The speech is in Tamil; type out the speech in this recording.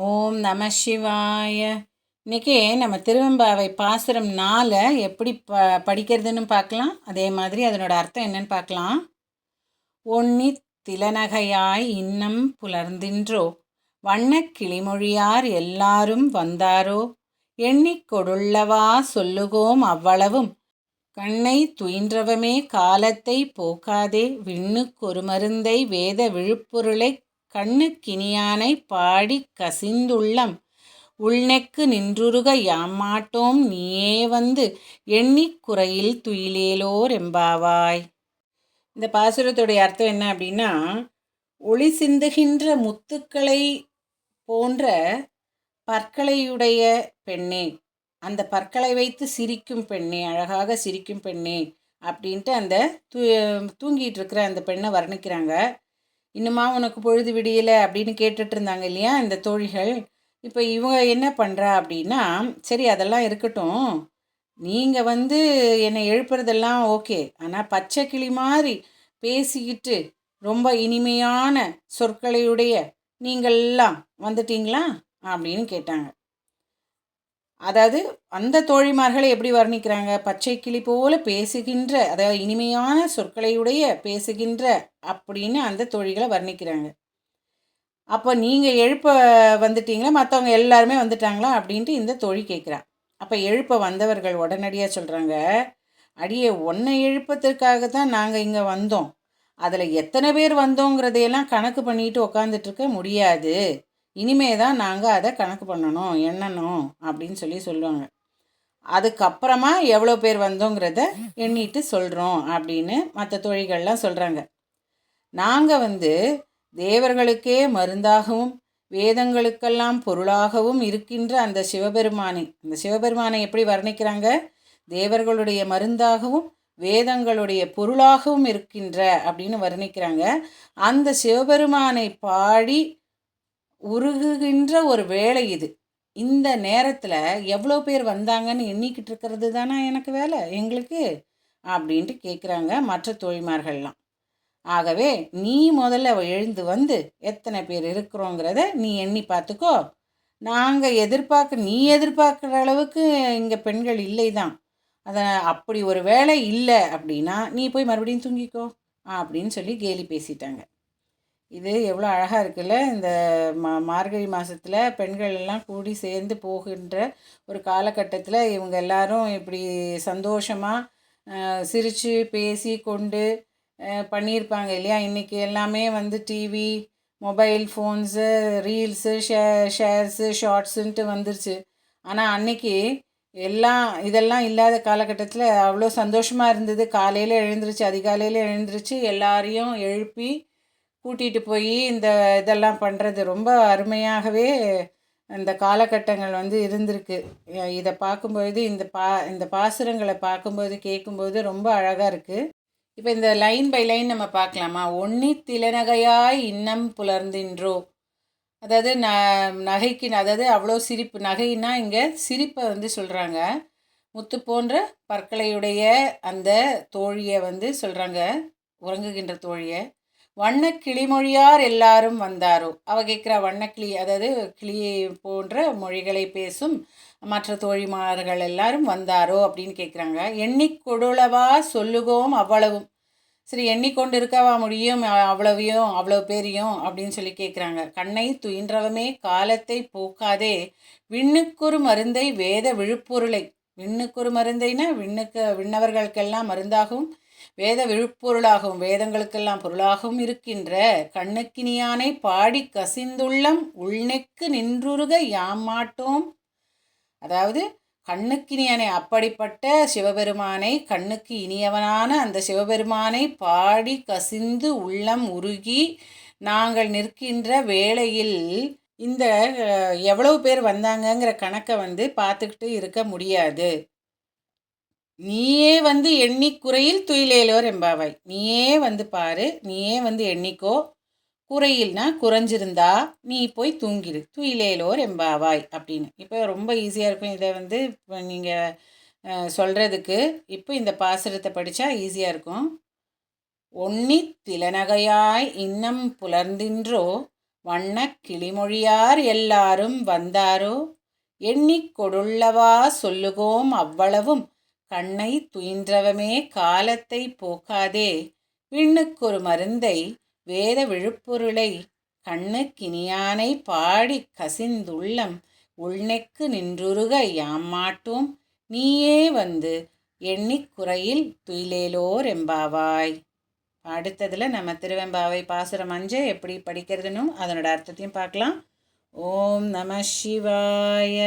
ஓம் நம சிவாய. இன்றைக்கி நம்ம திருவெம்பாவை பாசுரம் நாளை எப்படி ப படிக்கிறதுன்னு பார்க்கலாம். அதே மாதிரி அதனோட அர்த்தம் என்னன்னு பார்க்கலாம். ஒன்னி திலநகையாய் இன்னம் புலர்ந்தின்றோ வண்ணக் கிளிமொழியார் எல்லாரும் வந்தாரோ எண்ணிக்கொடுள்ளவா சொல்லுகோம் அவ்வளவும் கண்ணை துயின்றவமே காலத்தை போக்காதே விண்ணுக்கொரு மருந்தை வேத விழுப்பொருளை கண்ணுக்கினியானை பாடி கசிந்துள்ளம். உள்நெக்கு நின்றுருக யாமாட்டோம் நீயே வந்து எண்ணிக்குறையில் துயிலேலோர் எம்பாவாய். இந்த பாசுரத்துடைய அர்த்தம் என்ன அப்படின்னா ஒளி சிந்துகின்ற முத்துக்களை போன்ற பற்களையுடைய பெண்ணே அந்த பற்களை வைத்து சிரிக்கும் பெண்ணே அழகாக சிரிக்கும் பெண்ணே அப்படின்ட்டு அந்த தூ தூங்கிட்டு இருக்கிற அந்த பெண்ணை வர்ணிக்கிறாங்க. இன்னுமா உனக்கு பொழுது விடியலை? அப்படின்னு கேட்டுட்டு இருந்தாங்க இல்லையா இந்த தோழிகள். இப்போ இவங்க என்ன பண்ணுறா அப்படின்னா சரி அதெல்லாம் இருக்கட்டும். நீங்கள் வந்து என்னை எழுப்புறதெல்லாம் ஓகே. ஆனால் பச்சை கிளி மாதிரி பேசிக்கிட்டு ரொம்ப இனிமையான சொற்களையுடைய நீங்கள்லாம் வந்துட்டீங்களா? அப்படின்னு கேட்டாங்க. அதாவது அந்த தோழிமார்களை எப்படி வர்ணிக்கிறாங்க? பச்சை கிளி போல பேசுகின்ற அதாவது இனிமையான சொற்களையுடைய பேசுகின்ற அப்படின்னு அந்த தோழிகளை வர்ணிக்கிறாங்க. அப்போ நீங்கள் எழுப்ப வந்துட்டீங்களா? மற்றவங்க எல்லாருமே வந்துட்டாங்களா? அப்படின்ட்டு இந்த தோழி கேட்குறான் அப்போ எழுப்ப வந்தவர்கள் உடனடியாக சொல்கிறாங்க அடியே ஒன்றை எழுப்பதற்காக தான் நாங்கள் இங்கே வந்தோம். அதில் எத்தனை பேர் வந்தோங்கிறதையெல்லாம் கணக்கு பண்ணிட்டு உக்காந்துட்ருக்க முடியாது. இனிமே தான் நாங்கள் அதை கணக்கு பண்ணணும் எண்ணணும் அப்படின்னு சொல்லி சொல்லுவாங்க. அதுக்கப்புறமா எவ்வளோ பேர் வந்தோங்கிறத எண்ணிட்டு சொல்கிறோம் அப்படின்னு மற்ற தொழில்கள்லாம் சொல்கிறாங்க நாங்கள் வந்து தேவர்களுக்கே மருந்தாகவும் வேதங்களுக்கெல்லாம் பொருளாகவும் இருக்கின்ற அந்த சிவபெருமானை அந்த சிவபெருமானை எப்படி வர்ணிக்கிறாங்க? தேவர்களுடைய மருந்தாகவும் வேதங்களுடைய பொருளாகவும் இருக்கின்ற அப்படின்னு வர்ணிக்கிறாங்க. அந்த சிவபெருமானை பாடி உருகுகின்ற ஒரு வேலை இது. இந்த நேரத்தில் எவ்வளோ பேர் வந்தாங்கன்னு எண்ணிக்கிட்டு இருக்கிறது தானே எனக்கு வேலை? எங்களுக்கு? அப்படின்ட்டு கேட்குறாங்க மற்ற தோழிமார்கள்லாம். ஆகவே நீ முதல்ல எழுந்து வந்து எத்தனை பேர் இருக்கிறோங்கிறத நீ எண்ணி பார்த்துக்கோ. நாங்கள் எதிர்பார்க்க நீ எதிர்பார்க்குற அளவுக்கு இங்கே பெண்கள் இல்லை தான். அதை அப்படி ஒரு வேலை இல்லை அப்படின்னா நீ போய் மறுபடியும் தூங்கிக்கோ. அப்படின்னு சொல்லி கேலி பேசிட்டாங்க. இது எவ்வளோ அழகாக இருக்குல்ல? இந்த மா மார்கழி மாதத்தில் பெண்கள் எல்லாம் கூடி சேர்ந்து போகின்ற ஒரு காலகட்டத்தில் இவங்க எல்லாரும் இப்படி சந்தோஷமாக சிரித்து பேசி கொண்டு பண்ணியிருப்பாங்க இல்லையா? இன்றைக்கி எல்லாமே வந்து டிவி மொபைல் ஃபோன்ஸு ரீல்ஸு ஷே ஷேர்ஸு ஷார்ட்ஸுன்ட்டு வந்துருச்சு. ஆனால் அன்னைக்கு எல்லாம் இதெல்லாம் இல்லாத காலகட்டத்தில் அவ்வளோ சந்தோஷமாக இருந்தது. காலையில் எழுந்திருச்சு அதிகாலையில் எழுந்திருச்சு எல்லாரையும் எழுப்பி கூட்டிகிட்டு போய் இந்த இதெல்லாம் பண்ணுறது ரொம்ப அருமையாகவே இந்த காலகட்டங்கள் வந்து இருந்திருக்கு. இதை பார்க்கும்பொழுது இந்த பா இந்த பாசுரங்களை பார்க்கும்போது கேட்கும்போது ரொம்ப அழகாக இருக்குது இப்போ இந்த லைன் பை லைன் நம்ம பார்க்கலாமா? ஒன்னி திலநகையாய் இன்னம் புலர்ந்தின்றோ. அதாவது ந நகைக்கு அதாவது அவ்வளோ சிரிப்பு. நகைன்னா இங்கே சிரிப்பை வந்து சொல்கிறாங்க முத்து போன்ற பற்களையுடைய அந்த தோழியை வந்து சொல்கிறாங்க உறங்குகின்ற தோழியை. வண்ண கிளிமொழியார் எல்லாரும் வந்தாரோ? அவ கேட்குற வண்ணக்கிளி அதாவது கிளி போன்ற மொழிகளை பேசும் மற்ற தோழிமார்கள் எல்லாரும் வந்தாரோ? அப்படின்னு கேட்குறாங்க. எண்ணிக்கொடுளவா சொல்லுகோம் அவ்வளவும். சரி எண்ணிக்கொண்டு இருக்கவா முடியும் அவ்வளவையும் அவ்வளோ பேரையும்? அப்படின்னு சொல்லி கேட்குறாங்க. கண்ணை துயின்றவமே காலத்தை போக்காதே விண்ணுக்கொரு மருந்தை வேத விழுப்பொருளை. விண்ணுக்கொரு மருந்தைனா விண்ணுக்கு விண்ணவர்களுக்கெல்லாம் மருந்தாகவும் வேத விழுப்பொருளாகவும் வேதங்களுக்கெல்லாம் பொருளாகவும் இருக்கின்ற கண்ணுக்கினியானை பாடி கசிந்துள்ளம் உள்நெக்கு நின்றுருக யாமாட்டோம் அதாவது கண்ணுக்கினியானை அப்படிப்பட்ட சிவபெருமானை கண்ணுக்கு இனியவனான அந்த சிவபெருமானை பாடி கசிந்து உள்ளம் உருகி நாங்கள் நிற்கின்ற வேளையில் இந்த எவ்வளவு பேர் வந்தாங்கங்கிற கணக்கை வந்து பார்த்துக்கிட்டு இருக்க முடியாது. நீயே வந்து எண்ணிக்குறையில் துயிலேலோர் எம்பாவாய் நீயே வந்து பாரு நீயே வந்து எண்ணிக்கோ. குறையில்னா குறைஞ்சிருந்தா நீ போய் தூங்கிடு துயிலேலோர் எம்பாவாய் அப்படின்னு. இப்போ ரொம்ப ஈஸியாக இருக்கும் இதை வந்து இப்போ நீங்கள் சொல்கிறதுக்கு இப்போ இந்த பாசுரத்தை படித்தா ஈஸியாக இருக்கும். ஒன்னி திலநகையாய் இன்னம் புலர்ந்தின்றோ வண்ண கிளிமொழியார் எல்லாரும் வந்தாரோ எண்ணிக் கொடுள்ளவா சொல்லுகோம் அவ்வளவும் கண்ணை துயின்றவமே காலத்தை போக்காதே. விண்ணுக்கொரு மருந்தை வேத விழுப்பொருளை கண்ணுக்கினியானை பாடிக் கசிந்துள்ளம். உள்நெக்கு நின்றுருக யாம் மாட்டோம் நீயே வந்து எண்ணிக் குறையில் துயிலேலோர் எம்பாவாய். அடுத்ததில் நம்ம திருவெம்பாவை பாசுரம் அஞ்சு எப்படி படிக்கிறதுனும் அதனோட அர்த்தத்தையும் பார்க்கலாம். ஓம் நம சிவாய.